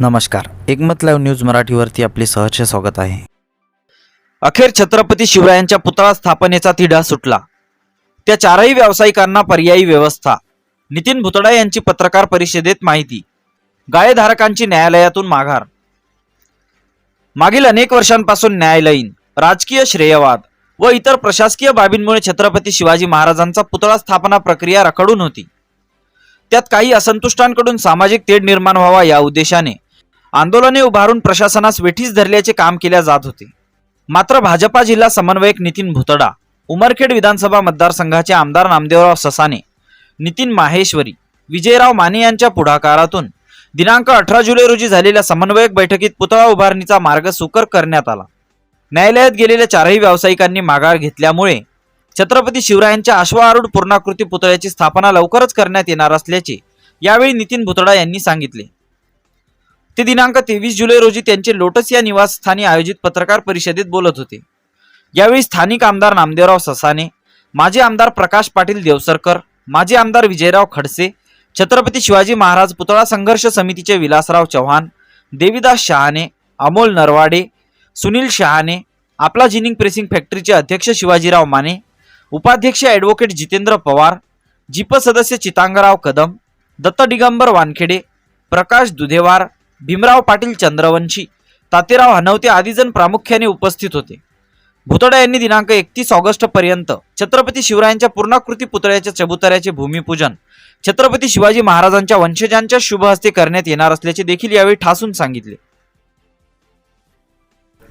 नमस्कार. एकमत live news मराठीवरती आपले सहर्ष स्वागत आहे. अखेर छत्रपती शिवरायांच्या पुतळा स्थापनेचा तिढा सुटला. त्या चारही व्यावसायिकांना पर्यायी व्यवस्था. नितीन भुतडा यांची पत्रकार परिषदेत माहिती. गाळेधारकांची न्यायालयातून माघार. मागील अनेक वर्षांपासून न्यायालयीन राजकीय श्रेयवाद व इतर प्रशासकीय बाबींमुळे छत्रपती शिवाजी महाराजांचा पुतळा स्थापना प्रक्रिया रखडून होती. त्यात काही असंतुष्टांकडून सामाजिक तेढ निर्माण व्हावा या उद्देशाने आंदोलने उभारून प्रशासनास वेठीस धरल्याचे काम केल्या जात होते. मात्र भाजपा जिल्हा समन्वयक नितीन भुतडा उमरखेड विधानसभा मतदारसंघाचे आमदार नामदेवराव ससाने नितीन माहेश्वरी विजयराव माने यांच्या पुढाकारातून दिनांक अठरा जुलै रोजी झालेल्या समन्वयक बैठकीत पुतळा उभारणीचा मार्ग सुकर करण्यात आला. न्यायालयात गेलेल्या चारही व्यावसायिकांनी माघार घेतल्यामुळे छत्रपती शिवरायांच्या अश्वारूढ पूर्णाकृती पुतळ्याची स्थापना लवकरच करण्यात येणार असल्याचे यावेळी नितीन भुतडा यांनी सांगितले. ते दिनांक तेवीस जुलै रोजी त्यांचे लोटस या निवासस्थानी आयोजित पत्रकार परिषदेत बोलत होते. यावेळी स्थानिक आमदार नामदेवराव ससाने माजी आमदार प्रकाश पाटील देवसरकर माजी आमदार विजयराव खडसे छत्रपती शिवाजी महाराज पुतळा संघर्ष समितीचे विलासराव चव्हाण देवीदास शहाणे अमोल नरवाडे सुनील शहाणे आपला जिनिंग प्रेसिंग फॅक्टरीचे अध्यक्ष शिवाजीराव माने उपाध्यक्ष ॲडव्होकेट जितेंद्र पवार जिप सदस्य चितांगराव कदम दत्त दिगंबर वानखेडे प्रकाश दुधेवार भीमराव पाटील चंद्रवंशी तातेराव हनवते आदीजण प्रामुख्याने उपस्थित होते. भुतडा यांनी दिनांक एकतीस ऑगस्ट पर्यंत छत्रपती शिवरायांच्या पूर्णाकृती पुतळ्याच्या चबुतऱ्याचे भूमिपूजन छत्रपती शिवाजी महाराजांच्या वंशजांच्या शुभ हस्ते करण्यात येणार असल्याचे देखील यावेळी ठासून सांगितले.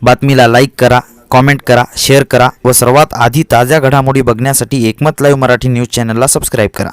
बातमीला लाईक करा कॉमेंट करा शेअर करा व सर्वात आधी ताज्या घडामोडी बघण्यासाठी एकमत लाईव्ह मराठी न्यूज चॅनलला सबस्क्राईब करा.